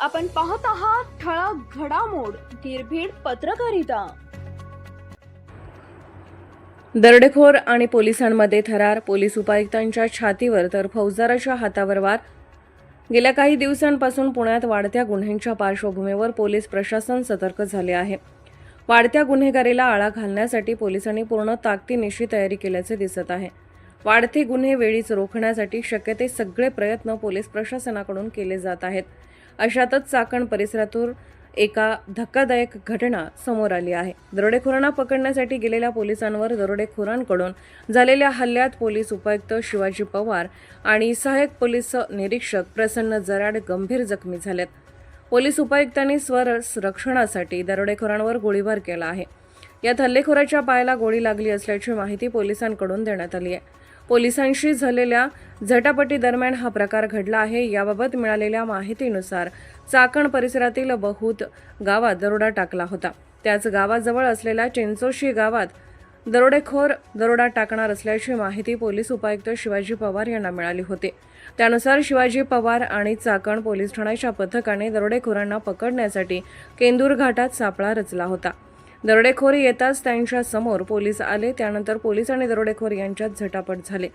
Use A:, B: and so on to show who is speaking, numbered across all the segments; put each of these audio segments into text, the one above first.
A: आपण पाहत आहात ठळक घडामोड निर्भीड पत्रकारिता.
B: दरडेखोर आणि पोलिसांमध्ये थरार पोलीस उपायुक्तांच्या छातीवर तर फौजदाराच्या हातावर वार. गेल्या काही दिवसांपासून पुण्यात वाढत्या गुन्ह्यांच्या पार्श्वभूमीवर पोलीस प्रशासन सतर्क झाले आहे. वाढत्या गुन्हेगारीला आळा घालण्यासाठी पोलिसांनी पूर्ण ताकदीनिशी तयारी केल्याचे दिसत आहे. वाढते गुन्हे वेळीच रोखण्यासाठी शक्य ते सगळे प्रयत्न पोलीस प्रशासनाकडून केले जात आहेत. अशातच चाकण परिसरातून एका धक्कादायक घटना समोर आली आहे. दरोडेखोरांना पकडण्यासाठी गेलेल्या पोलिसांवर दरोडेखोरांकडून झालेल्या हल्ल्यात पोलीस उपायुक्त शिवाजी पवार आणि सहाय्यक पोलीस निरीक्षक प्रसन्न जराड गंभीर जखमी झालेत. पोलीस उपायुक्तांनी स्वर रक्षणासाठी दरोडेखोरांवर गोळीबार केला आहे. यात हल्लेखोराच्या पायाला गोळी लागली असल्याची माहिती पोलिसांकडून देण्यात आली आहे. पोलिसांशी झालेल्या झटापटीदरम्यान हा प्रकार घडला आहे. याबाबत मिळालेल्या माहितीनुसार चाकण परिसरातील बहुत गावात दरोडा टाकला होता. त्याच गावाजवळ असलेल्या चिंचोशी गावात दरोडेखोर दरोडा टाकणार असल्याची माहिती पोलीस उपायुक्त शिवाजी पवार यांना मिळाली होती. त्यानुसार शिवाजी पवार आणि चाकण पोलीस ठाण्याच्या पथकाने दरोडेखोरांना पकडण्यासाठी केंदूर घाटात सापळा रचला होता. दरोडेखोर येताच त्यांच्यासमोर पोलीस आले. त्यानंतर पोलीस आणि दरोडेखोर यांच्यात झटापट झाले.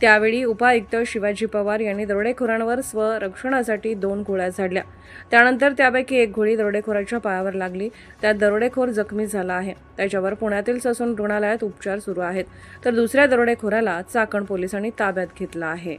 B: त्यावेळी उपायुक्त शिवाजी पवार यांनी दरोडेखोरांवर स्वरक्षणासाठी दोन गोळ्या झाडल्या. त्यानंतर त्यापैकी एक गोळी दरोडेखोराच्या पायावर लागली. त्यात दरोडेखोर जखमी झाला आहे. त्याच्यावर पुण्यातील ससून रुग्णालयात उपचार सुरू आहेत. तर दुसऱ्या दरोडेखोराला चाकण पोलिसांनी ताब्यात घेतलं आहे.